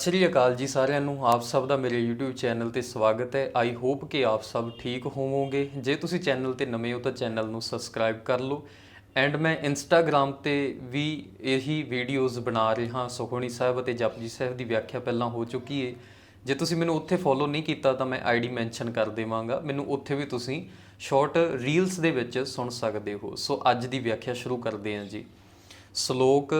ਸ੍ਰੀ ਅਕਾਲ ਜੀ ਸਾਰਿਆਂ ਨੂੰ, ਆਪ ਸਭ ਦਾ ਮੇਰੇ YouTube ਚੈਨਲ ਤੇ ਸਵਾਗਤ ਹੈ। ਆਈ ਹੋਪ ਕਿ ਆਪ ਸਭ ਠੀਕ ਹੋਵੋਗੇ। ਜੇ ਤੁਸੀਂ ਚੈਨਲ ਤੇ ਨਵੇਂ ਹੋ ਤਾਂ ਚੈਨਲ ਨੂੰ ਸਬਸਕ੍ਰਾਈਬ ਕਰ ਲਓ। ਐਂਡ ਮੈਂ Instagram ਤੇ ਵੀ ਇਹੀ ਵੀਡੀਓਜ਼ ਬਣਾ ਰਿਹਾ ਸੁਖਮਨੀ ਸਾਹਿਬ ਅਤੇ ਜਪਜੀ ਸਾਹਿਬ ਦੀ ਵਿਆਖਿਆ ਪਹਿਲਾਂ ਹੋ ਚੁੱਕੀ ਹੈ ਜੇ ਤੁਸੀਂ ਮੈਨੂੰ ਉੱਥੇ ਫੋਲੋ ਨਹੀਂ ਕੀਤਾ ਤਾਂ ਮੈਂ ਆਈਡੀ ਮੈਂਸ਼ਨ ਕਰ ਦੇਵਾਂਗਾ। ਮੈਨੂੰ ਉੱਥੇ ਵੀ ਤੁਸੀਂ ਸ਼ਾਰਟ ਰੀਲਸ ਦੇ ਵਿੱਚ ਸੁਣ ਸਕਦੇ ਹੋ। ਸੋ ਅੱਜ ਦੀ ਵਿਆਖਿਆ ਸ਼ੁਰੂ ਕਰਦੇ ਹਾਂ ਜੀ। ਸ਼ਲੋਕ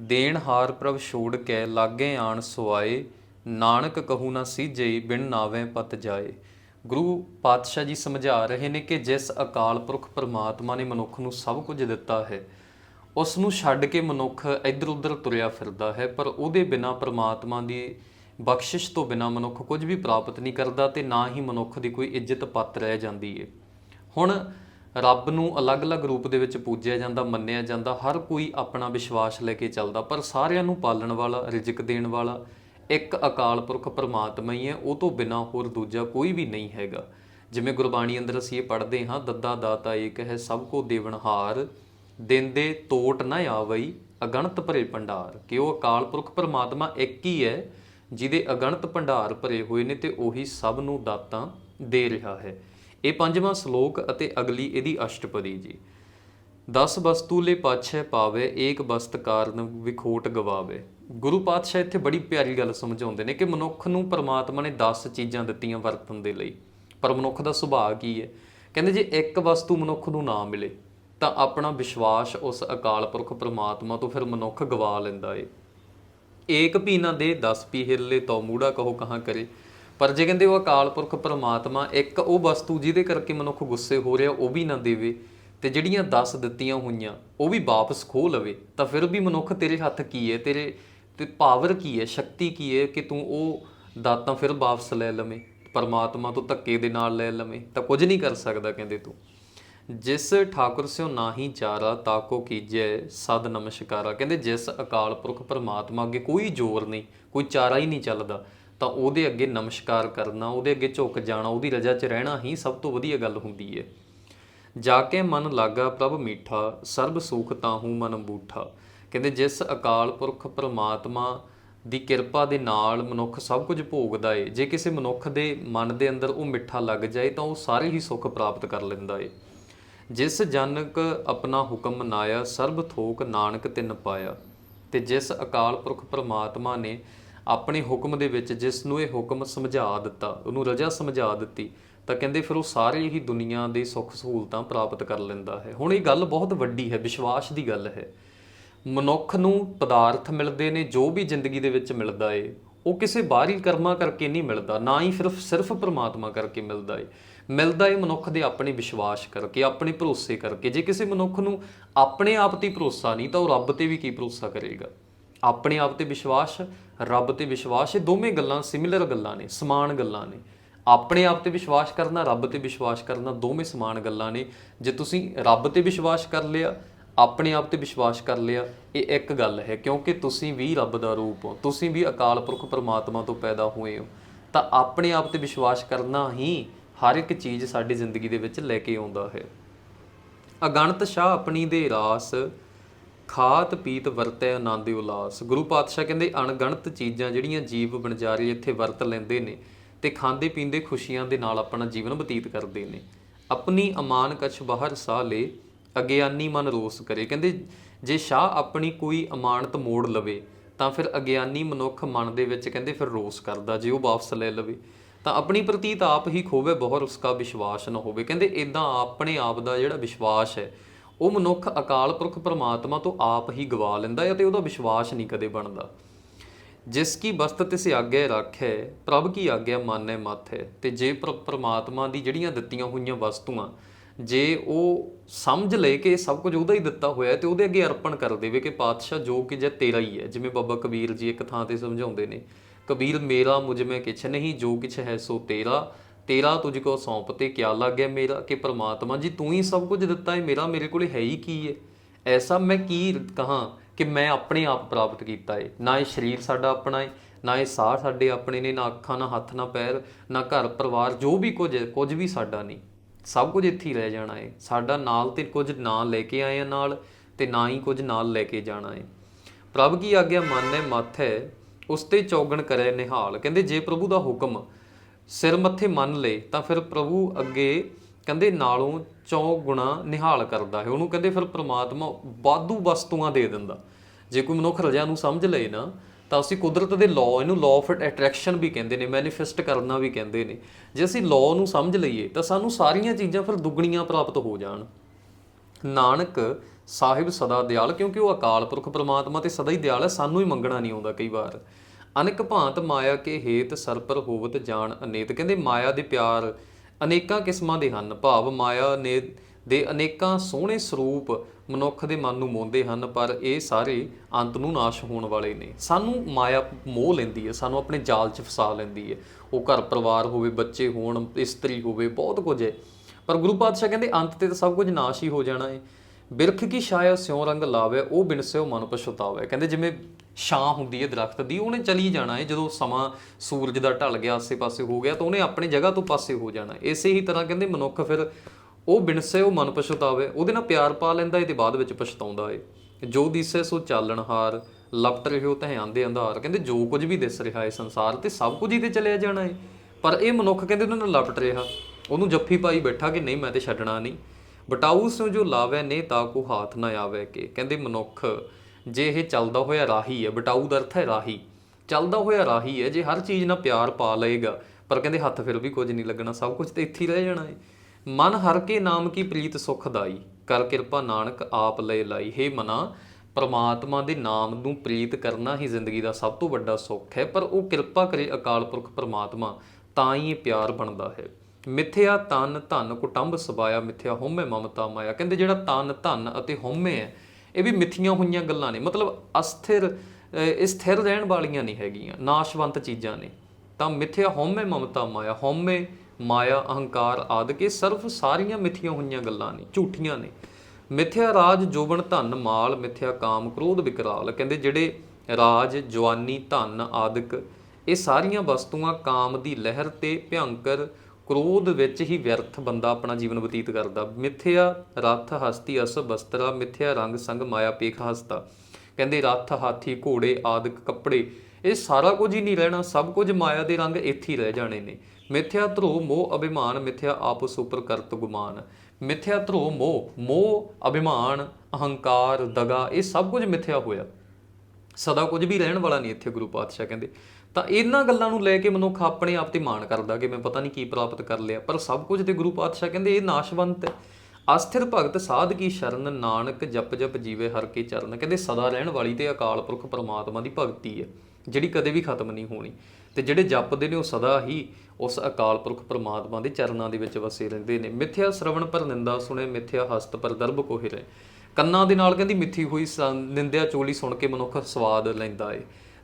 ਦੇਣ ਹਾਰ ਪ੍ਰਭ ਛੋੜ ਕੇ, ਲਾਗੇ ਆਣ ਸੁਆਏ, ਨਾਨਕ ਕਹੂ ਨਾ ਸੀਜੇ ਬਿਨ ਨਾਵੇਂ ਪਤ ਜਾਏ। ਗੁਰੂ ਪਾਤਸ਼ਾਹ ਜੀ ਸਮਝਾ ਰਹੇ ਨੇ ਕਿ ਜਿਸ ਅਕਾਲ ਪੁਰਖ ਪਰਮਾਤਮਾ ਨੇ ਮਨੁੱਖ ਨੂੰ ਸਭ ਕੁਝ ਦਿੱਤਾ ਹੈ ਉਸ ਨੂੰ ਛੱਡ ਕੇ ਮਨੁੱਖ ਇੱਧਰ ਉੱਧਰ ਤੁਰਿਆ ਫਿਰਦਾ ਹੈ, ਪਰ ਉਹਦੇ ਬਿਨਾ ਪਰਮਾਤਮਾ ਦੀ ਬਖਸ਼ਿਸ਼ ਤੋਂ ਬਿਨਾ ਮਨੁੱਖ ਕੁਝ ਵੀ ਪ੍ਰਾਪਤ ਨਹੀਂ ਕਰਦਾ ਤੇ ਨਾ ਹੀ ਮਨੁੱਖ ਦੀ ਕੋਈ ਇੱਜ਼ਤ ਪੱਤ ਰਹਿ ਜਾਂਦੀ ਏ। ਹੁਣ ਰੱਬ ਨੂੰ ਅਲੱਗ-ਅਲੱਗ ਰੂਪ ਦੇ ਵਿੱਚ ਪੂਜਿਆ ਜਾਂਦਾ, ਮੰਨਿਆ ਜਾਂਦਾ, ਹਰ ਕੋਈ ਆਪਣਾ ਵਿਸ਼ਵਾਸ ਲੈ ਕੇ ਚੱਲਦਾ, ਪਰ ਸਾਰਿਆਂ ਨੂੰ ਪਾਲਣ ਵਾਲਾ, ਰਿਜ਼ਕ ਦੇਣ ਵਾਲਾ, ਇੱਕ ਅਕਾਲ ਪੁਰਖ ਪਰਮਾਤਮਾ ਹੀ ਹੈ, ਉਹ ਤੋਂ ਬਿਨਾ ਹੋਰ ਦੂਜਾ ਕੋਈ ਵੀ ਨਹੀਂ ਹੈਗਾ। ਜਿਵੇਂ ਗੁਰਬਾਣੀ ਅੰਦਰ ਅਸੀਂ ਇਹ ਪੜ੍ਹਦੇ ਹਾਂ, ਦੱਦਾ ਦਾਤਾ ਏਕ ਹੈ, ਸਭ ਕੋ ਦੇਵਨਹਾਰ ਦਿੰਦੇ ਤੋਟ ਨਾ ਆਵਈ, ਅਗਣਤ ਭਰੇ ਭੰਡਾਰ। ਕਿ ਉਹ ਅਕਾਲ ਪੁਰਖ ਪਰਮਾਤਮਾ ਇੱਕ ਹੀ ਹੈ, ਜਿਹਦੇ ਅਗਣਤ ਭੰਡਾਰ ਭਰੇ ਹੋਏ ਨੇ ਤੇ ਉਹੀ ਸਭ ਨੂੰ ਦਾਤਾਂ ਦੇ ਰਿਹਾ ਹੈ। ਇਹ ਪੰਜਵਾਂ ਸ਼ਲੋਕ ਅਤੇ ਅਗਲੀ ਇਹਦੀ ਅਸ਼ਟਪਦੀ ਜੀ। 10 ਵਸਤੂ ਲੈ ਪਾਛੈ ਪਾਵੇ, ਏਕ ਵਸਤ ਕਾਰਨ ਵਿਖੋਟ ਗਵਾਵੇ। ਗੁਰੂ ਪਾਤਸ਼ਾਹ ਇੱਥੇ ਬੜੀ ਪਿਆਰੀ ਗੱਲ ਸਮਝਾਉਂਦੇ ਨੇ ਕਿ ਮਨੁੱਖ ਨੂੰ ਪਰਮਾਤਮਾ ਨੇ 10 ਚੀਜ਼ਾਂ ਦਿੱਤੀਆਂ ਵਰਤਣ ਦੇ ਲਈ। ਪਰ ਮਨੁੱਖ ਦਾ ਸੁਭਾਅ ਕੀ ਹੈ? ਕਹਿੰਦੇ ਜੇ ਇੱਕ ਵਸਤੂ ਮਨੁੱਖ ਨੂੰ ਨਾ ਮਿਲੇ, ਤਾਂ ਆਪਣਾ ਵਿਸ਼ਵਾਸ ਉਸ ਅਕਾਲ ਪੁਰਖ ਪਰਮਾਤਮਾ ਤੋਂ ਫਿਰ ਮਨੁੱਖ ਗਵਾ ਲੈਂਦਾ ਏ। ਏਕ ਵੀ ਨਾ ਦੇ 10 ਪੀ ਹਿਰਲੇ ਤੋ ਮੂੜਾ ਕਹੋ ਕਹਾਂ ਕਰੇ ਪਰ ਜੇ ਕਹਿੰਦੇ ਉਹ ਅਕਾਲ ਪੁਰਖ ਪਰਮਾਤਮਾ, ਇੱਕ ਉਹ ਵਸਤੂ ਜਿਹਦੇ ਕਰਕੇ ਮਨੁੱਖ ਗੁੱਸੇ ਹੋ ਰਿਹਾ, ਉਹ ਵੀ ਨਾ ਦੇਵੇ ਤੇ ਜਿਹੜੀਆਂ 10 ਦਿੱਤੀਆਂ ਹੋਈਆਂ, ਉਹ ਵੀ ਵਾਪਸ ਖੋ ਲਵੇ, ਤਾਂ ਫਿਰ ਵੀ ਮਨੁੱਖ ਤੇਰੇ ਹੱਥ ਕੀ ਹੈ? ਤੇਰੇ ਤੇ ਪਾਵਰ ਕੀ ਹੈ? ਸ਼ਕਤੀ ਕੀ ਹੈ ਕਿ ਤੂੰ ਉਹ ਦਾਤਾਂ ਫਿਰ ਵਾਪਸ ਲੈ ਲਵੇਂ, ਪਰਮਾਤਮਾ ਤੋਂ ਧੱਕੇ ਦੇ ਨਾਲ ਲੈ ਲਵੇਂ? ਤਾਂ ਕੁਝ ਨਹੀਂ ਕਰ ਸਕਦਾ ਕਹਿੰਦੇ ਤੂੰ। ਜਿਸ ਠਾਕੁਰ ਸਿਓ ਨਾਹੀ ਚਾਰਾ, ਤਾਕੋ ਕੀਜੈ ਸਦ ਨਮਸਕਾਰਾ। ਕਹਿੰਦੇ ਜਿਸ ਅਕਾਲ ਪੁਰਖ ਪਰਮਾਤਮਾ ਅੱਗੇ ਕੋਈ ਜ਼ੋਰ ਨਹੀਂ, ਕੋਈ ਚਾਰਾ ਹੀ ਨਹੀਂ ਚੱਲਦਾ। ਤਾਂ ਉਹਦੇ ਅੱਗੇ ਨਮਸਕਾਰ ਕਰਨਾ, ਉਹਦੇ ਅੱਗੇ ਝੁਕ ਜਾਣਾ, ਉਹਦੀ ਰਜ਼ਾ 'ਚ ਰਹਿਣਾ ਹੀ ਸਭ ਤੋਂ ਵਧੀਆ ਗੱਲ ਹੁੰਦੀ ਹੈ ਜਾ ਕੇ ਮਨ ਲਾਗਾ ਪ੍ਰਭ ਮੀਠਾ, ਸਰਬ ਸੁਖ ਤਾਹੂ ਮਨ ਬੂਠਾ। ਕਹਿੰਦੇ ਜਿਸ ਅਕਾਲ ਪੁਰਖ ਪਰਮਾਤਮਾ ਦੀ ਕਿਰਪਾ ਦੇ ਨਾਲ ਮਨੁੱਖ ਸਭ ਕੁਝ ਭੋਗਦਾ ਏ, ਜੇ ਕਿਸੇ ਮਨੁੱਖ ਦੇ ਮਨ ਦੇ ਅੰਦਰ ਉਹ ਮਿੱਠਾ ਲੱਗ ਜਾਏ ਤਾਂ ਉਹ ਸਾਰੇ ਹੀ ਸੁੱਖ ਪ੍ਰਾਪਤ ਕਰ ਲੈਂਦਾ ਏ। ਜਿਸ ਜਨਕ ਆਪਣਾ ਹੁਕਮ ਮਨਾਇਆ, ਸਰਬ ਥੋਕ ਨਾਨਕ ਤਿਨ ਪਾਇਆ। ਤੇ ਜਿਸ ਅਕਾਲ ਪੁਰਖ ਪਰਮਾਤਮਾ ਨੇ ਆਪਣੇ ਹੁਕਮ ਦੇ ਵਿੱਚ ਜਿਸ ਨੂੰ ਇਹ ਹੁਕਮ ਸਮਝਾ ਦਿੱਤਾ, ਉਹਨੂੰ ਰਜਾ ਸਮਝਾ ਦਿੱਤੀ, ਤਾਂ ਕਹਿੰਦੇ ਫਿਰ ਉਹ ਸਾਰੇ ਹੀ ਦੁਨੀਆ ਦੇ ਸੁੱਖ ਸਹੂਲਤਾਂ ਪ੍ਰਾਪਤ ਕਰ ਲੈਂਦਾ ਹੈ। ਹੁਣ ਇਹ ਗੱਲ ਬਹੁਤ ਵੱਡੀ ਹੈ, ਵਿਸ਼ਵਾਸ ਦੀ ਗੱਲ ਹੈ। ਮਨੁੱਖ ਨੂੰ ਪਦਾਰਥ ਮਿਲਦੇ ਨੇ, ਜੋ ਵੀ ਜ਼ਿੰਦਗੀ ਦੇ ਵਿੱਚ ਮਿਲਦਾ ਏ, ਉਹ ਕਿਸੇ ਬਾਹਰੀ ਕਰਮਾਂ ਕਰਕੇ ਨਹੀਂ ਮਿਲਦਾ, ਨਾ ਹੀ ਸਿਰਫ ਸਿਰਫ ਪ੍ਰਮਾਤਮਾ ਕਰਕੇ ਮਿਲਦਾ ਏ। ਮਿਲਦਾ ਏ ਮਨੁੱਖ ਦੇ ਆਪਣੇ ਵਿਸ਼ਵਾਸ ਕਰਕੇ, ਆਪਣੇ ਭਰੋਸੇ ਕਰਕੇ। ਜੇ ਕਿਸੇ ਮਨੁੱਖ ਨੂੰ ਆਪਣੇ ਆਪ ਤੇ ਭਰੋਸਾ ਨਹੀਂ, ਤਾਂ ਉਹ ਰੱਬ ਤੇ ਵੀ ਕੀ ਭਰੋਸਾ ਕਰੇਗਾ? ਆਪਣੇ ਆਪ ਤੇ ਵਿਸ਼ਵਾਸ ਰੱਬ ਤੇ ਵਿਸ਼ਵਾਸ, ਇਹ ਦੋਵੇਂ ਗੱਲਾਂ ਸਿਮਿਲਰ ਗੱਲਾਂ ਨੇ, ਸਮਾਨ ਗੱਲਾਂ ਨੇ। ਆਪਣੇ ਆਪ ਤੇ ਵਿਸ਼ਵਾਸ ਕਰਨਾ, ਰੱਬ ਤੇ ਵਿਸ਼ਵਾਸ ਕਰਨਾ ਦੋਵੇਂ ਸਮਾਨ ਗੱਲਾਂ ਨੇ। ਜੇ ਤੁਸੀਂ ਰੱਬ ਤੇ ਵਿਸ਼ਵਾਸ ਕਰ ਲਿਆ, ਆਪਣੇ ਆਪ ਤੇ ਵਿਸ਼ਵਾਸ ਕਰ ਲਿਆ, ਇਹ ਇੱਕ ਗੱਲ ਹੈ, ਕਿਉਂਕਿ ਤੁਸੀਂ ਵੀ ਰੱਬ ਦਾ ਰੂਪ ਹੋ, ਤੁਸੀਂ ਵੀ ਅਕਾਲ ਪੁਰਖ ਪਰਮਾਤਮਾ ਤੋਂ ਪੈਦਾ ਹੋਏ ਹੋ। ਤਾਂ ਆਪਣੇ ਆਪ ਤੇ ਵਿਸ਼ਵਾਸ ਕਰਨਾ ਹੀ ਹਰ ਇੱਕ ਚੀਜ਼ ਸਾਡੀ ਜ਼ਿੰਦਗੀ ਦੇ ਵਿੱਚ ਲੈ ਕੇ ਆਉਂਦਾ ਹੈ। ਅਗਣਤ ਸ਼ਾਹ ਆਪਣੀ ਦੇ ਰਾਸ ਖਾਤ ਪੀਤ ਵਰਤੈ ਆਨੰਦ ਉਲਾਸ। ਗੁਰੂ ਪਾਤਸ਼ਾਹ ਕਹਿੰਦੇ, ਅਣਗਣਤ ਚੀਜ਼ਾਂ ਜਿਹੜੀਆਂ ਜੀਵ ਬਣਜਾਰੇ ਇੱਥੇ ਵਰਤ ਲੈਂਦੇ ਨੇ ਤੇ ਖਾਂਦੇ ਪੀਂਦੇ ਖੁਸ਼ੀਆਂ ਦੇ ਨਾਲ ਆਪਣਾ ਜੀਵਨ ਬਤੀਤ ਕਰਦੇ ਨੇ। ਆਪਣੀ ਅਮਾਨ ਕਛ ਬਾਹਰ ਸਾਹ ਲੇ, ਅਗਿਆਨੀ ਮਨ ਰੋਸ ਕਰੇ। ਕਹਿੰਦੇ, ਜੇ ਸ਼ਾਹ ਆਪਣੀ ਕੋਈ ਅਮਾਨਤ ਮੋੜ ਲਵੇ, ਤਾਂ ਫਿਰ ਅਗਿਆਨੀ ਮਨੁੱਖ ਮਨ ਦੇ ਵਿੱਚ ਕਹਿੰਦੇ ਫਿਰ ਰੋਸ ਕਰਦਾ, ਜੇ ਉਹ ਵਾਪਸ ਲੈ ਲਵੇ। ਤਾਂ ਆਪਣੀ ਪ੍ਰਤੀਤ ਆਪ ਹੀ ਖੋਵੇ, ਬਹੁਰ ਉਸਕਾ ਵਿਸ਼ਵਾਸ ਨਾ ਹੋਵੇ। ਕਹਿੰਦੇ ਇਦਾਂ ਆਪਣੇ ਆਪ ਦਾ ਜਿਹੜਾ ਵਿਸ਼ਵਾਸ ਹੈ ਉਹ ਮਨੁੱਖ ਅਕਾਲ ਪੁਰਖ ਪਰਮਾਤਮਾ ਤੋਂ ਆਪ ਹੀ ਗਵਾ ਲੈਂਦਾ ਹੈ ਤੇ ਉਹਦਾ ਵਿਸ਼ਵਾਸ ਨਹੀਂ ਕਦੇ ਬਣਦਾ। ਜਿਸ ਕੀ ਬਸਤ ਤਿਸ ਆਗੇ ਰੱਖੈ, ਪ੍ਰਭ ਕੀ ਆਗਿਆ ਮਾਨੈ ਮਥੈ ਤੇ ਜੇ ਪਰਮਾਤਮਾ ਦੀ ਜਿਹੜੀਆਂ ਦਿੱਤੀਆਂ ਹੋਈਆਂ ਵਸਤੂਆਂ, ਜੇ ਉਹ ਸਮਝ ਲਏ ਕਿ ਇਹ ਸਭ ਕੁਝ ਉਹਦਾ ਹੀ ਦਿੱਤਾ ਹੋਇਆ ਤੇ ਉਹਦੇ ਅੱਗੇ ਅਰਪਣ ਕਰ ਦੇਵੇ ਕਿ ਪਾਤਸ਼ਾਹ ਜੋ ਕਿ ਜੇ ਤੇਰਾ ਹੀ ਹੈ। ਜਿਵੇਂ ਬਾਬਾ ਕਬੀਰ ਜੀ ਇੱਕ ਥਾਂ ਤੇ ਸਮਝਾਉਂਦੇ ਨੇ, ਕਬੀਰ ਮੇਰਾ ਮੁਝ ਮੈਂ ਕਿਛ ਨਹੀਂ, ਜੋ ਕਿਛ ਹੈ ਸੋ ਤੇਰਾ। ਤੇਰਾ ਤੁਝ ਕੋ ਸੌਂਪ ਤੇ ਕਿਆ ਲੱਗਿਆ ਮੇਰਾ ਕਿ ਪ੍ਰਮਾਤਮਾ ਜੀ, ਤੂੰ ਹੀ ਸਭ ਕੁਝ ਦਿੱਤਾ ਹੈ ਮੇਰਾ ਮੇਰੇ ਕੋਲੇ ਹੈ ਹੀ ਕੀ ਹੈ ਐਸਾ ਮੈਂ ਕੀ ਕਹਾਂ ਕਿ ਮੈਂ ਆਪਣੇ ਆਪ ਪ੍ਰਾਪਤ ਕੀਤਾ ਹੈ ਨਾ ਇਹ ਸਰੀਰ ਸਾਡਾ ਆਪਣਾ ਹੈ ਨਾ ਇਹ ਸਾਹ ਸਾਡੇ ਆਪਣੇ ਨੇ, ਨਾ ਅੱਖਾਂ, ਨਾ ਹੱਥ, ਨਾ ਪੈਰ, ਨਾ ਘਰ, ਪਰਿਵਾਰ, ਜੋ ਵੀ ਕੁਝ ਹੈ, ਕੁਝ ਵੀ ਸਾਡਾ ਨਹੀਂ। ਸਭ ਕੁਝ ਇੱਥੇ ਹੀ ਰਹਿ ਜਾਣਾ ਹੈ ਸਾਡਾ ਨਾਲ ਤੇ ਕੁਝ ਨਾ ਲੈ ਕੇ ਆਏ ਆ ਨਾਲ ਤੇ ਨਾ ਹੀ ਕੁਝ ਨਾਲ ਲੈ ਕੇ ਜਾਣਾ ਹੈ ਪ੍ਰਭ ਕੀ ਆਗਿਆ? ਮੰਨੈ ਮੱਥ ਹੈ, ਉਸ ਤੇ ਚੌਗਣ ਕਰੇ ਨਿਹਾਲ। ਕਹਿੰਦੇ, ਜੇ ਪ੍ਰਭੂ ਦਾ ਹੁਕਮ ਸਿਰ ਮੱਥੇ ਮੰਨ ਲਏ ਤਾਂ ਫਿਰ ਪ੍ਰਭੂ ਅੱਗੇ ਕਹਿੰਦੇ ਨਾਲੋਂ ਚੌ ਗੁਣਾ ਨਿਹਾਲ ਕਰਦਾ ਹੈ। ਉਹਨੂੰ ਕਹਿੰਦੇ ਫਿਰ ਪ੍ਰਮਾਤਮਾ ਬਾਧੂ ਵਸਤੂਆਂ ਦੇ ਦਿੰਦਾ। ਜੇ ਕੋਈ ਮਨੁੱਖ ਰਜਾ ਨੂੰ ਸਮਝ ਲਏ ਨਾ, ਤਾਂ ਅਸੀਂ ਕੁਦਰਤ ਦੇ ਲਾਅ ਇਹਨੂੰ ਲਾਅ ਆਫ ਅਟਰੈਕਸ਼ਨ ਵੀ ਕਹਿੰਦੇ ਨੇ ਮੈਨੀਫੈਸਟ ਕਰਨਾ ਵੀ ਕਹਿੰਦੇ ਨੇ। ਜੇ ਅਸੀਂ ਲਾਅ ਨੂੰ ਸਮਝ ਲਈਏ, ਤਾਂ ਸਾਨੂੰ ਸਾਰੀਆਂ ਚੀਜ਼ਾਂ ਫਿਰ ਦੁੱਗਣੀਆਂ ਪ੍ਰਾਪਤ ਹੋ ਜਾਣ। ਨਾਨਕ ਸਾਹਿਬ ਸਦਾ ਦਿਆਲ, ਕਿਉਂਕਿ ਉਹ ਅਕਾਲ ਪੁਰਖ ਪ੍ਰਮਾਤਮਾ ਤੇ ਸਦਾ ਹੀ ਦਿਆਲ ਹੈ, ਸਾਨੂੰ ਹੀ ਮੰਗਣਾ ਨਹੀਂ ਆਉਂਦਾ ਕਈ ਵਾਰ। ਅਨੇਕ ਭਾਂਤ ਮਾਇਆ ਕੇ ਹੇਤ ਸਰਪਰ ਹੋਵਤ ਜਾਣ ਅਨੇਤ। ਕਹਿੰਦੇ ਮਾਇਆ ਦੇ ਪਿਆਰ ਅਨੇਕਾਂ ਕਿਸਮਾਂ ਦੇ ਹਨ। ਭਾਵ ਮਾਇਆ ਨੇ ਦੇ ਅਨੇਕਾਂ ਸੋਹਣੇ ਸਰੂਪ ਮਨੁੱਖ ਦੇ ਮਨ ਨੂੰ ਮੋਹਦੇ ਹਨ, ਪਰ ਇਹ ਸਾਰੇ ਅੰਤ ਨੂੰ ਨਾਸ਼ ਹੋਣ ਵਾਲੇ ਨੇ। ਸਾਨੂੰ ਮਾਇਆ ਮੋਹ ਲੈਂਦੀ ਹੈ, ਸਾਨੂੰ ਆਪਣੇ ਜਾਲ 'ਚ ਫਸਾ ਲੈਂਦੀ ਹੈ। ਉਹ ਘਰ ਪਰਿਵਾਰ ਹੋਵੇ, ਬੱਚੇ ਹੋਣ, ਇਸਤਰੀ ਹੋਵੇ, ਬਹੁਤ ਕੁਝ ਹੈ। ਪਰ ਗੁਰੂ ਪਾਤਸ਼ਾਹ ਕਹਿੰਦੇ, ਅੰਤ ਤੇ ਤਾਂ ਸਭ ਕੁਝ ਨਾਸ਼ ਹੀ ਹੋ ਜਾਣਾ ਹੈ। ਬਿਰਖ ਕੀ ਛਾਇਆ ਸਿਉ ਰੰਗ ਲਾਵੇ, ਉਹ ਬਿਨਸਿਓ ਮਨ ਪਛਤਾਵੇ। ਕਹਿੰਦੇ ਜਿਵੇਂ ਛਾਂ ਹੁੰਦੀ ਹੈ ਦਰਖਤ ਦੀ, ਉਹਨੇ ਚਲੀ ਜਾਣਾ ਹੈ ਜਦੋਂ ਸਮਾਂ ਸੂਰਜ ਦਾ ਢਲ ਗਿਆ, ਆਸੇ-ਪਾਸੇ ਹੋ ਗਿਆ, ਤਾਂ ਉਹਨੇ ਆਪਣੀ ਜਗ੍ਹਾ ਤੋਂ ਪਾਸੇ ਹੋ ਜਾਣਾ ਇਸੇ ਹੀ ਤਰ੍ਹਾਂ ਕਹਿੰਦੇ ਮਨੁੱਖ ਫਿਰ ਉਹ ਬਿਨਸੇ ਉਹ ਮਨ ਪਛਤਾਵੇ, ਉਹਦੇ ਨਾਲ ਪਿਆਰ ਪਾ ਲੈਂਦਾ ਹੈ ਤੇ ਬਾਅਦ ਵਿੱਚ ਪਛਤਾਉਂਦਾ ਏ। ਜੋ ਦਿਸੇ ਸੋ ਚਾਲਣਹਾਰ ਲਪਟ ਰਹਿਓ ਤਹਿ ਆਂਦੇ ਅੰਧਾਰ। ਕਹਿੰਦੇ ਜੋ ਕੁਝ ਵੀ ਦਿਸ ਰਿਹਾ ਹੈ ਸੰਸਾਰ ਤੇ ਸਭ ਕੁਝ ਹੀ ਤੇ ਚਲਿਆ ਜਾਣਾ ਏ। ਪਰ ਇਹ ਮਨੁੱਖ ਕਹਿੰਦੇ ਉਹਨਾਂ ਨਾਲ ਲਪਟ ਰਿਹਾ, ਉਹਨੂੰ ਜੱਫੀ ਪਾਈ ਬੈਠਾ ਕਿ ਨਹੀਂ ਮੈਂ ਤੇ ਛੱਡਣਾ ਨਹੀਂ। ਬਟਾਊ ਸੋ ਜੋ ਲਾਵੇ ਨੇ ਤਾਂ ਕੋ ਹਾਥ ਨਾ ਆਵੇ ਕੇ। ਕਹਿੰਦੇ ਮਨੁੱਖ, ਜੇ ਇਹ ਚੱਲਦਾ ਹੋਇਆ ਰਾਹੀ ਹੈ ਬਟਾਊ ਦਾ ਅਰਥ ਹੈ ਰਾਹੀ। ਚੱਲਦਾ ਹੋਇਆ ਰਾਹੀ ਹੈ, ਜੇ ਹਰ ਚੀਜ਼ ਨਾਲ ਪਿਆਰ ਪਾ ਲਏਗਾ, ਪਰ ਕਹਿੰਦੇ ਹੱਥ ਫਿਰ ਵੀ ਕੁਝ ਨਹੀਂ ਲੱਗਣਾ, ਸਭ ਕੁਝ ਤੇ ਇੱਥੇ ਹੀ ਰਹਿ ਜਾਣਾ ਹੈ ਮਨ ਹਰ ਕੇ ਨਾਮ ਕੀ ਪ੍ਰੀਤ ਸੁਖਦਾਈ ਕਰ ਕਿਰਪਾ ਨਾਨਕ ਆਪ ਲੈ ਲਾਈ। ਹੇ ਮਨਾ, ਪਰਮਾਤਮਾ ਦੇ ਨਾਮ ਨੂੰ ਪ੍ਰੀਤ ਕਰਨਾ ਹੀ ਜ਼ਿੰਦਗੀ ਦਾ ਸਭ ਤੋਂ ਵੱਡਾ ਸੁੱਖ ਹੈ, ਪਰ ਉਹ ਕਿਰਪਾ ਕਰੇ ਅਕਾਲ ਪੁਰਖ ਪਰਮਾਤਮਾ, ਤਾਂ ਹੀ ਪਿਆਰ ਬਣਦਾ ਹੈ। ਮਿੱਥਿਆ ਤਨ ਧਨ ਕੁਟੰਬ ਸਬਾਇਆ, ਮਿੱਥਿਆ ਹਉਮੈ ਮਮਤਾ ਮਾਇਆ। ਕਹਿੰਦੇ ਜਿਹੜਾ ਤਨ ਧਨ ਅਤੇ ਹਉਮੈ ਹੈ, ਇਹ ਵੀ ਮਿੱਥੀਆਂ ਹੋਈਆਂ ਗੱਲਾਂ ਨੇ। ਮਤਲਬ ਅਸਥਿਰ, ਇਹ ਸਥਿਰ ਰਹਿਣ ਵਾਲੀਆਂ ਨਹੀਂ ਹੈਗੀਆਂ, ਨਾਸ਼ਵੰਤ ਚੀਜ਼ਾਂ ਨੇ। ਤਾਂ ਮਿੱਥਿਆ ਹਉਮੈ ਮਮਤਾ ਮਾਇਆ, ਹਉਮੈ ਮਾਇਆ, ਅਹੰਕਾਰ ਆਦਿਕ ਇਹ ਸਰਫ ਸਾਰੀਆਂ ਮਿੱਥੀਆਂ ਹੋਈਆਂ ਗੱਲਾਂ ਨੇ, ਝੂਠੀਆਂ ਨੇ। ਮਿੱਥਿਆ ਰਾਜ ਜੋਬਨ ਧਨ ਮਾਲ, ਮਿੱਥਿਆ ਕਾਮ ਕ੍ਰੋਧ ਵਿਕਰਾਲ। ਕਹਿੰਦੇ ਜਿਹੜੇ ਰਾਜ, ਜਵਾਨੀ, ਧਨ ਆਦਿਕ, ਇਹ ਸਾਰੀਆਂ ਵਸਤੂਆਂ ਕਾਮ ਦੀ ਲਹਿਰ ਤੇ ਭਿਅੰਕਰ ਕ੍ਰੋਧ ਵਿੱਚ ਹੀ ਵਿਅਰਥ ਬੰਦਾ ਆਪਣਾ ਜੀਵਨ ਬਤੀਤ ਕਰਦਾ। ਮਿੱਥਿਆ ਰਥ ਹਸਤੀ ਅਸ ਬਸਤਰਾ, ਮਿੱਥਿਆ ਰੰਗ ਸੰਗ ਮਾਇਆ ਪੇਖ ਹਸਤਾ। ਕਹਿੰਦੇ ਰਥ, ਹਾਥੀ, ਘੋੜੇ, ਆਦਿਕ ਕੱਪੜੇ, ਇਹ ਸਾਰਾ ਕੁਝ ਹੀ ਨਹੀਂ ਰਹਿਣਾ, ਸਭ ਕੁਝ ਮਾਇਆ ਦੇ ਰੰਗ ਇੱਥੇ ਹੀ ਰਹਿ ਜਾਣੇ ਨੇ। ਮਿੱਥਿਆ ਧਰੋ ਮੋਹ ਅਭਿਮਾਨ, ਮਿੱਥਿਆ ਆਪਸ ਉਪਰ ਕਰਤ ਗੁਮਾਨ। ਮਿੱਥਿਆ ਧਰੋ ਮੋਹ ਮੋਹ, ਅਭਿਮਾਨ, ਅਹੰਕਾਰ, ਦਗਾ, ਇਹ ਸਭ ਕੁਝ ਮਿੱਥਿਆ ਹੋਇਆ। ਸਦਾ ਕੁਝ ਵੀ ਰਹਿਣ ਵਾਲਾ ਨਹੀਂ ਇੱਥੇ ਗੁਰੂ ਪਾਤਸ਼ਾਹ ਕਹਿੰਦੇ। ਤਾਂ ਇਹਨਾਂ ਗੱਲਾਂ ਨੂੰ ਲੈ ਕੇ ਮਨੁੱਖ ਆਪਣੇ ਆਪ ਤੇ ਮਾਣ ਕਰਦਾ ਕਿ ਮੈਂ ਪਤਾ ਨਹੀਂ ਕੀ ਪ੍ਰਾਪਤ ਕਰ ਲਿਆ, ਪਰ ਸਭ ਕੁਝ ਤੇ ਗੁਰੂ ਪਾਤਸ਼ਾਹ ਕਹਿੰਦੇ ਇਹ ਨਾਸ਼ਵੰਤ ਹੈ। ਅਸਥਿਰ ਭਗਤ ਸਾਧ ਕੀ ਸ਼ਰਨ, ਨਾਨਕ ਜਪ ਜਪ ਜੀਵੇ ਹਰ ਕੇ ਚਰਨ। ਕਹਿੰਦੇ ਸਦਾ ਰਹਿਣ ਵਾਲੀ ਤੇ ਅਕਾਲ ਪੁਰਖ ਪਰਮਾਤਮਾ ਦੀ ਭਗਤੀ ਹੈ, ਜਿਹੜੀ ਕਦੇ ਵੀ ਖਤਮ ਨਹੀਂ ਹੋਣੀ। ਤੇ ਜਿਹੜੇ ਜਪਦੇ ਨੇ ਉਹ ਸਦਾ ਹੀ ਉਸ ਅਕਾਲ ਪੁਰਖ ਪਰਮਾਤਮਾ ਦੇ ਚਰਨਾਂ ਦੇ ਵਿੱਚ ਵਸੇ ਰਹਿੰਦੇ ਨੇ। ਮਿੱਥਿਆ ਸ਼ਰਵਣ ਪਰ ਨਿੰਦਾ ਸੁਣੇ, ਮਿੱਥਿਆ ਹਸਤ ਪਰ ਦਰਬ ਕੋਹਿਰੇ। ਕੰਨਾਂ ਦੇ ਨਾਲ ਕਹਿੰਦੀ ਮਿੱਥੀ ਹੋਈ ਸ- ਨਿੰਦਿਆ ਚੋਲੀ ਸੁਣ ਕੇ ਮਨੁੱਖ ਸਵਾਦ ਲੈਂਦਾ ਏ।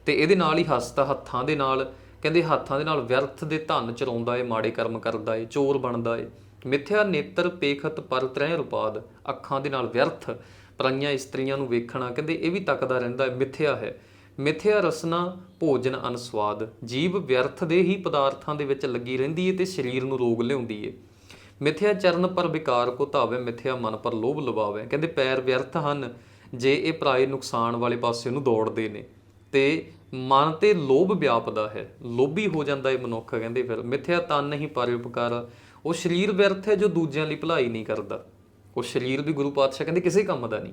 ਤੇ ਇਹਦੇ ਨਾਲ ਹੀ ਹਸਤਾ ਹੱਥਾਂ ਦੇ ਨਾਲ, ਕਹਿੰਦੇ ਹੱਥਾਂ ਦੇ ਨਾਲ ਵਿਅਰਥ ਦੇ ਧਨ ਚਰਾਉਂਦਾ ਏ, ਮਾੜੇ ਕਰਮ ਕਰਦਾ ਏ, ਚੋਰ ਬਣਦਾ ਏ। ਮਿੱਥਿਆ ਨੇਤਰ ਪੇਖਤ ਪਰ ਤ੍ਰੈ ਰੁਪਾਦ, ਅੱਖਾਂ ਦੇ ਨਾਲ ਵਿਅਰਥ ਪਰਾਈਆਂ ਇਸਤਰੀਆਂ ਨੂੰ ਵੇਖਣਾ, ਕਹਿੰਦੇ ਇਹ ਵੀ ਤੱਕਦਾ ਰਹਿੰਦਾ ਹੈ ਮਿੱਥਿਆ ਹੈ। ਮਿੱਥਿਆ ਰਸਨਾ ਭੋਜਨ ਅਨਸਵਾਦ, ਜੀਵ ਵਿਅਰਥ ਦੇ ਹੀ ਪਦਾਰਥਾਂ ਦੇ ਵਿੱਚ ਲੱਗੀ ਰਹਿੰਦੀ ਏ ਤੇ ਸਰੀਰ ਨੂੰ ਰੋਗ ਲਿਆਉਂਦੀ ਏ। ਮਿੱਥਿਆ ਚਰਨ ਪਰ ਵਿਕਾਰ ਕੋ ਧਾਵੇ, ਮਿੱਥਿਆ ਮਨ ਪਰ ਲੋਭ ਲਵਾਵੇ। ਕਹਿੰਦੇ ਪੈਰ ਵਿਅਰਥ ਹਨ, ਜੇ ਇਹ ਪ੍ਰਾਏ ਨੁਕਸਾਨ ਵਾਲੇ ਪਾਸੇ ਨੂੰ ਦੌੜਦੇ ਨੇ ਤੇ ਮਨ ਤੇ ਲੋਭ ਵਿਆਪਦਾ ਹੈ। ਲੋਭੀ ਹੋ ਜਾਂਦਾ ਇਹ ਮਨੁੱਖ, ਕਹਿੰਦੇ ਫਿਰ। ਮਿੱਥਿਆ ਤਨ ਨਹੀਂ ਪਰ ਉਹ ਸਰੀਰ ਵਿਅਰਥ ਹੈ ਜੋ ਦੂਜਿਆਂ ਲਈ ਭਲਾਈ ਨਹੀਂ ਕਰਦਾ। ਉਹ ਸਰੀਰ ਵੀ ਗੁਰੂ ਪਾਤਸ਼ਾਹ ਕਹਿੰਦੇ ਕਿਸੇ ਕੰਮ ਦਾ ਨਹੀਂ।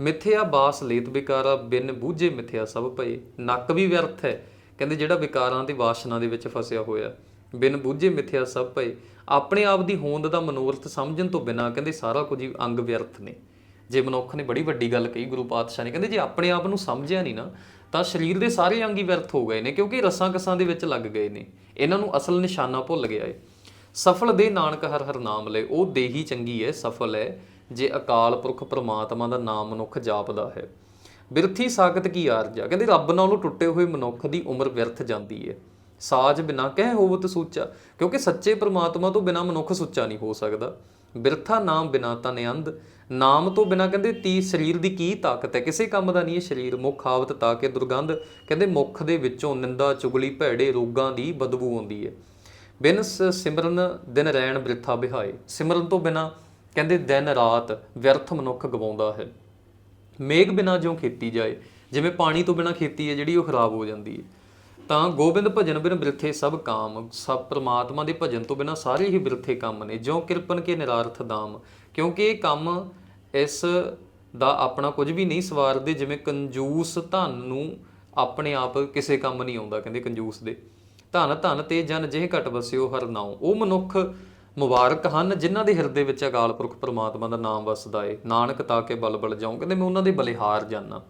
ਮਿੱਥਿਆ ਬਾਸ ਲੇਤ ਵਿਕਾਰਾ, ਬਿਨ ਬੂਝੇ ਮਿੱਥਿਆ ਸਭ ਪਏ ਨੱਕ ਵੀ ਵਿਅਰਥ ਹੈ, ਕਹਿੰਦੇ ਜਿਹੜਾ ਵਿਕਾਰਾਂ ਦੀ ਵਾਸ਼ਨਾ ਦੇ ਵਿੱਚ ਫਸਿਆ ਹੋਇਆ। ਬਿਨ ਬੂਝੇ ਮਿੱਥਿਆ ਸਭ ਪਏ ਆਪਣੇ ਆਪ ਦੀ ਹੋਂਦ ਦਾ ਮਨੋਰਥ ਸਮਝਣ ਤੋਂ ਬਿਨਾ ਕਹਿੰਦੇ ਸਾਰਾ ਕੁਝ ਹੀ ਅੰਗ ਵਿਅਰਥ ਨੇ। ਜੇ ਮਨੁੱਖ ਨੇ ਬੜੀ ਵੱਡੀ ਗੱਲ ਕਹੀ ਗੁਰੂ ਪਾਤਸ਼ਾਹ ਨੇ, ਕਹਿੰਦੇ ਜੇ ਆਪਣੇ ਆਪ ਨੂੰ ਸਮਝਿਆ ਨਹੀਂ ਨਾ ਤਾਂ ਸਰੀਰ ਦੇ ਸਾਰੇ ਅੰਗ ਹੀ ਵਿਅਰਥ ਹੋ ਗਏ ਨੇ ਕਿਉਂਕਿ ਰਸਾਂ ਕਸਾਂ ਦੇ ਵਿੱਚ ਲੱਗ ਗਏ ਨੇ। ਇਹਨਾਂ ਨੂੰ ਅਸਲ ਨਿਸ਼ਾਨਾ ਭੁੱਲ ਗਿਆ ਏ। ਸਫਲ ਦੇ ਨਾਨਕ ਹਰ ਹਰ ਨਾਮ ਲੈ, ਉਹ ਦੇਹੀ ਚੰਗੀ ਹੈ ਸਫਲ ਹੈ ਜੇ ਅਕਾਲ ਪੁਰਖ ਪ੍ਰਮਾਤਮਾ ਦਾ ਨਾਮ ਮਨੁੱਖ ਜਾਪਦਾ ਹੈ। ਬਿਰਥੀ ਸਾਖਤ ਕੀ ਆਰਜਾ? ਕਹਿੰਦੇ ਰੱਬ ਨਾਲੋਂ ਟੁੱਟੇ ਹੋਏ ਮਨੁੱਖ ਦੀ ਉਮਰ ਵਿਅਰਥ ਜਾਂਦੀ ਹੈ ਸਾਜ ਬਿਨਾ ਕਹਿ ਹੋਵਤ ਸੂਚਾ, ਕਿਉਂਕਿ ਸੱਚੇ ਪ੍ਰਮਾਤਮਾ ਤੋਂ ਬਿਨਾ ਮਨੁੱਖ ਸੁੱਚਾ ਨਹੀਂ ਹੋ ਸਕਦਾ। ਬਿਰਥਾ ਨਾਮ ਬਿਨਾ ਤਾਂ ਨਿਅੰਦ ਨਾਮ ਤੋਂ ਬਿਨਾ ਕਹਿੰਦੇ ਤੀ ਸਰੀਰ ਦੀ ਕੀ ਤਾਕਤ ਹੈ? ਕਿਸੇ ਕੰਮ ਦਾ ਨਹੀਂ ਇਹ ਸਰੀਰ, ਮੁਖ ਆਵਤ ਤਾਂ ਕਿ ਦੁਰਗੰਧ, ਕਹਿੰਦੇ ਮੁਖ ਦੇ ਵਿੱਚੋਂ ਨਿੰਦਾ, ਚੁਗਲੀ, ਭੈੜੇ ਰੋਗਾਂ ਦੀ ਬਦਬੂ ਆਉਂਦੀ ਹੈ। ਬਿਨ ਸ- ਸਿਮਰਨ ਦਿਨ ਰਹਿਣ ਬ੍ਰਿਥਾ ਬਿਹਾਏ। ਸਿਮਰਨ ਤੋਂ ਬਿਨਾ ਕਹਿੰਦੇ ਦਿਨ ਰਾਤ ਵਿਅਰਥ ਮਨੁੱਖ ਗਵਾਉਂਦਾ ਹੈ। ਮੇਘ ਬਿਨਾ ਜਿਉਂ ਖੇਤੀ ਜਾਏ, ਜਿਵੇਂ ਪਾਣੀ ਤੋਂ ਬਿਨਾ ਖੇਤੀ ਹੈ, ਜਿਹੜੀ ਉਹ ਖਰਾਬ ਹੋ ਜਾਂਦੀ ਹੈ। ਤਾਂ ਗੋਬਿੰਦ ਭਜਨ ਬਿਨ ਬਿਰਥੇ ਸਭ ਕਾਮ, ਸਭ ਪ੍ਰਮਾਤਮਾ ਦੇ ਭਜਨ ਤੋਂ ਬਿਨਾ ਸਾਰੇ ਹੀ ਬਿਰਥੇ ਕੰਮ ਨੇ। ਜਿਉਂ ਕਿਰਪਨ ਕੇ ਨਿਰਾਰਥ ਦਾਮ, ਕਿਉਂਕਿ ਇਹ ਕੰਮ ਇਸ ਦਾ ਆਪਣਾ ਕੁਝ ਵੀ ਨਹੀਂ ਸਵਾਰਦੇ, ਜਿਵੇਂ ਕੰਜੂਸ ਧਨ ਨੂੰ ਆਪਣੇ ਆਪ ਕਿਸੇ ਕੰਮ ਨਹੀਂ ਆਉਂਦਾ, ਕਹਿੰਦੇ ਕੰਜੂਸ ਦੇ। ਧਨ ਧਨ ਤੇ ਜਨ ਜਿਹੇ ਘਟ ਵਸਿਓ ਹਰ ਨਾਉ। ਉਹ ਮਨੁੱਖ ਮੁਬਾਰਕ ਹਨ, ਜਿਨ੍ਹਾਂ ਦੇ ਹਿਰਦੇ ਵਿੱਚ ਅਕਾਲ ਪੁਰਖ ਪ੍ਰਮਾਤਮਾ ਦਾ ਨਾਮ ਵਸਦਾ ਏ। ਨਾਨਕ ਤਾਂ ਕੇ ਬਲ ਬਲ ਜਾਉ। ਕਹਿੰਦੇ ਮੈਂ ਉਹਨਾਂ ਦੇ ਬਲਿਹਾਰ ਜਾਣਾ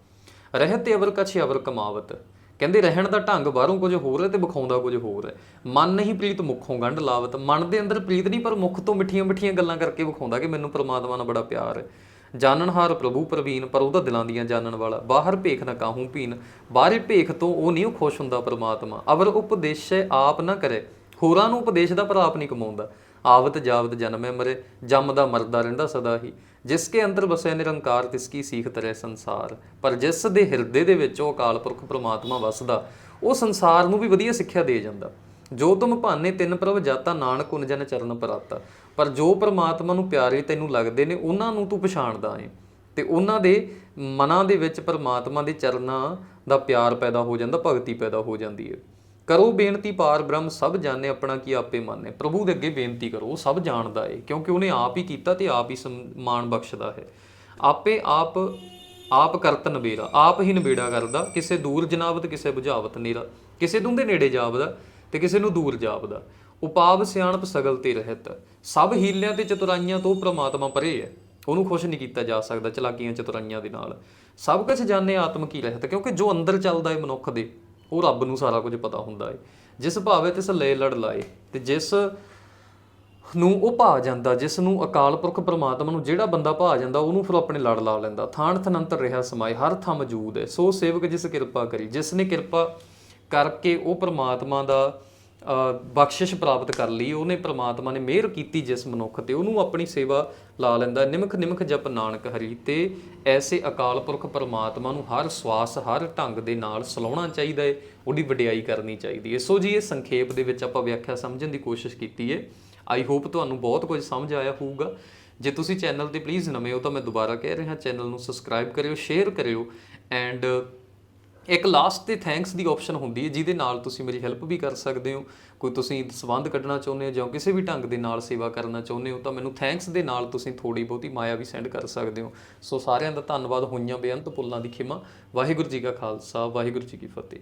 ਰਹਿਤ ਅਵਰ ਕਛ ਅਵਰ ਕਮਾਵਤ। ਕਹਿੰਦੇ ਰਹਿਣ ਦਾ ਢੰਗ ਬਾਹਰੋਂ ਕੁਝ ਹੋਰ ਹੈ ਤੇ ਵਿਖਾਉਂਦਾ ਕੁਝ ਹੋਰ ਹੈ। ਮਨ ਨਹੀਂ ਪ੍ਰੀਤ ਮੁਖੋਂ ਗੰਢ ਲਾਵਤ। ਮਨ ਦੇ ਅੰਦਰ ਪ੍ਰੀਤ ਨਹੀਂ, ਪਰ ਮੁਖ ਤੋਂ ਮਿੱਠੀਆਂ ਮਿੱਠੀਆਂ ਗੱਲਾਂ ਕਰਕੇ ਵਿਖਾਉਂਦਾ ਕਿ ਮੈਨੂੰ ਪ੍ਰਮਾਤਮਾ ਨਾਲ ਬੜਾ ਪਿਆਰ ਹੈ। ਜਾਣਨਹਾਰ ਪ੍ਰਭੂ ਪ੍ਰਵੀਨ, ਪਰ ਉਹਦਾ ਦਿਲਾਂ ਦੀਆਂ ਜਾਣਨ ਵਾਲਾ। ਬਾਹਰ ਭੇਖ ਨਾ ਕਾਹੂ ਪੀਨ ਬਾਹਰੇ ਭੇਖ ਤੋਂ ਉਹ ਨਹੀਂ ਖੁਸ਼ ਹੁੰਦਾ ਪ੍ਰਮਾਤਮਾ। ਅਵਰ ਉਪਦੇਸ਼ੈ ਆਪ ਨਾ ਕਰੇ। ਹੋਰਾਂ ਨੂੰ ਉਪਦੇਸ਼ ਦਾ ਪਰ ਆਪ ਨਹੀਂ ਕਮਾਉਂਦਾ। ਆਵਤ ਜਾਵਤ ਜਨਮੇ ਮਰੇ ਜੰਮਦਾ ਮਰਦਾ ਰਹਿੰਦਾ ਸਦਾ ਹੀ। ਜਿਸ ਕੇ ਅੰਦਰ ਵਸਿਆ ਨਿਰੰਕਾਰ, ਤਿਸ ਕੀ ਸੀਖ ਤਰੇ ਸੰਸਾਰ। ਪਰ ਜਿਸ ਦੇ ਹਿਰਦੇ ਦੇ ਵਿੱਚ ਉਹ ਅਕਾਲ ਪੁਰਖ ਪ੍ਰਮਾਤਮਾ ਵਸਦਾ, ਉਹ ਸੰਸਾਰ ਨੂੰ ਵੀ ਵਧੀਆ ਸਿੱਖਿਆ ਦੇ ਜਾਂਦਾ। ਜੋ ਤੁਮ ਭਾਨੇ ਤਿੰਨ ਪ੍ਰਭ ਜਾਤਾ, ਨਾਨਕ ਉਨ ਚਰਨ ਪਰਾਤਾ। ਪਰ ਜੋ ਪ੍ਰਮਾਤਮਾ ਨੂੰ ਪਿਆਰੇ ਤੈਨੂੰ ਲੱਗਦੇ ਨੇ, ਉਹਨਾਂ ਨੂੰ ਤੂੰ ਪਛਾਣਦਾ ਏ। ਤੇ ਉਹਨਾਂ ਦੇ ਮਨਾਂ ਦੇ ਵਿੱਚ ਪ੍ਰਮਾਤਮਾ ਦੇ ਚਰਨਾਂ ਦਾ ਪਿਆਰ ਪੈਦਾ ਹੋ ਜਾਂਦਾ, ਭਗਤੀ ਪੈਦਾ ਹੋ ਜਾਂਦੀ ਹੈ ਕਰੋ ਬੇਨਤੀ ਪਾਰ ਬ੍ਰਹਮ, ਸਭ ਜਾਣੇ ਆਪਣਾ ਕੀ ਆਪੇ ਮੰਨੇ। ਪ੍ਰਭੂ ਦੇ ਅੱਗੇ ਬੇਨਤੀ ਕਰੋ, ਉਹ ਸਭ ਜਾਣਦਾ ਏ, ਕਿਉਂਕਿ ਉਹਨੇ ਆਪ ਹੀ ਕੀਤਾ ਤੇ ਆਪ ਹੀ ਮਾਣ ਬਖਸ਼ਦਾ ਹੈ। ਆਪੇ ਆਪ ਆਪ ਕਰਤ ਨਵੇਰਾ ਆਪ ਹੀ ਨਵੇੜਾ ਕਰਦਾ, ਕਿਸੇ ਦੂਰ ਜਨਾਵਤ ਕਿਸੇ ਬੁਝਾਵਤ ਨੀਰਾ ਕਿਸੇ ਦੂੰਦੇ ਨੇੜੇ ਜਾਵਦਾ ਤੇ ਕਿਸੇ ਨੂੰ ਦੂਰ ਜਾਪਦਾ। ਉਪਾਵ ਸਿਆਣਪ ਸਗਲ ਤੇ ਰਹਿਤ। ਸਭ ਹੀਲਿਆਂ ਤੇ ਚਤੁਰਾਈਆਂ ਤੋਂ ਪ੍ਰਮਾਤਮਾ ਪਰੇ ਹੈ। ਉਹਨੂੰ ਖੁਸ਼ ਨਹੀਂ ਕੀਤਾ ਜਾ ਸਕਦਾ ਚਲਾਕੀਆਂ ਚਤੁਰਾਈਆਂ ਦੇ ਨਾਲ। ਸਭ ਕੁਝ ਜਾਣੇ ਆਤਮ ਕੀ ਰਹਿਤ, ਕਿਉਂਕਿ ਜੋ ਅੰਦਰ ਚੱਲਦਾ ਹੈ ਮਨੁੱਖ ਦੇ, ਉਹ ਰੱਬ ਨੂੰ ਸਾਰਾ ਕੁਝ ਪਤਾ ਹੁੰਦਾ ਹੈ। ਜਿਸ ਭਾਵੇ ਤਿਸ ਲੈ ਲੜ ਲਾਏ, ਤੇ ਜਿਸ ਨੂੰ ਉਹ ਭਾ ਜਾਂਦਾ, ਜਿਸ ਨੂੰ ਅਕਾਲ ਪੁਰਖ ਪ੍ਰਮਾਤਮਾ ਨੂੰ ਜਿਹੜਾ ਬੰਦਾ ਭਾ ਜਾਂਦਾ, ਉਹਨੂੰ ਫਿਰ ਆਪਣੇ ਲੜ ਲਾ ਲੈਂਦਾ। ਥਾਨ ਥਨੰਤਰ ਰਿਹਾ ਸਮਾਏ, ਹਰ ਥਾਂ ਮੌਜੂਦ ਹੈ। ਸੋ ਸੇਵਕ ਜਿਸ ਕਿਰਪਾ ਕਰੀ, ਜਿਸ ਨੇ ਕਿਰਪਾ ਕਰਕੇ ਉਹ ਪ੍ਰਮਾਤਮਾ ਦਾ ਬਖਸ਼ਿਸ਼ ਪ੍ਰਾਪਤ ਕਰ ਲਈ, ਉਹਨੇ ਪ੍ਰਮਾਤਮਾ ਨੇ ਮਿਹਰ ਕੀਤੀ ਜਿਸ ਮਨੁੱਖ ਤੇ, ਉਹਨੂੰ ਆਪਣੀ ਸੇਵਾ ਲਾ ਲੈਂਦਾ ਨਿਮਖ ਨਿਮਖ ਜਪ ਨਾਨਕ ਹਰੀ, ਤੇ ਐਸੇ ਅਕਾਲ ਪੁਰਖ ਪ੍ਰਮਾਤਮਾ ਨੂੰ ਹਰ ਸਵਾਸ, ਹਰ ਢੰਗ ਦੇ ਨਾਲ ਸਲਾਉਣਾ ਚਾਹੀਦਾ ਹੈ ਉਹਦੀ ਵਡਿਆਈ ਕਰਨੀ ਚਾਹੀਦੀ ਹੈ ਸੋ ਜੀ, ਇਹ ਸੰਖੇਪ ਦੇ ਵਿੱਚ ਆਪਾਂ ਵਿਆਖਿਆ ਸਮਝਣ ਦੀ ਕੋਸ਼ਿਸ਼ ਕੀਤੀ ਹੈ ਆਈ ਹੋਪ ਤੁਹਾਨੂੰ ਬਹੁਤ ਕੁਝ ਸਮਝ ਆਇਆ ਹੋਊਗਾ। ਜੇ ਤੁਸੀਂ ਚੈਨਲ ਤੇ ਪਲੀਜ਼ ਨਵੇਂ ਹੋ ਤਾਂ ਮੈਂ ਦੁਬਾਰਾ ਕਹਿ ਰਿਹਾ, ਚੈਨਲ ਨੂੰ ਸਬਸਕ੍ਰਾਈਬ ਕਰਿਓ ਸ਼ੇਅਰ ਕਰਿਓ ਐਂਡ ਇੱਕ ਲਾਸਟ ਤੇ ਥੈਂਕਸ ਦੀ ਆਪਸ਼ਨ ਹੁੰਦੀ ਹੈ, ਜਿਹਦੇ ਨਾਲ ਤੁਸੀਂ ਮੇਰੀ ਹੈਲਪ ਵੀ ਕਰ ਸਕਦੇ ਹੋ। ਕੋਈ ਤੁਸੀਂ ਸੰਬੰਧ ਕੱਢਣਾ ਚਾਹੁੰਦੇ ਹੋ ਜਾਂ ਕਿਸੇ ਵੀ ਢੰਗ ਦੇ ਨਾਲ ਸੇਵਾ ਕਰਨਾ ਚਾਹੁੰਦੇ ਹੋ, ਤਾਂ ਮੈਨੂੰ ਥੈਂਕਸ ਦੇ ਨਾਲ ਤੁਸੀਂ ਥੋੜੀ ਬਹੁਤੀ ਮਾਇਆ ਵੀ ਸੈਂਡ ਕਰ ਸਕਦੇ ਹੋ। ਸੋ ਸਾਰਿਆਂ ਦਾ ਧੰਨਵਾਦ ਹੋਈਆਂ ਬੇਅੰਤ ਪੁੱਲਾਂ ਦੀ ਖਿਮਾ। ਵਾਹਿਗੁਰੂ ਜੀ ਕਾ ਖਾਲਸਾ, ਵਾਹਿਗੁਰੂ ਜੀ ਕੀ ਫਤਿਹ।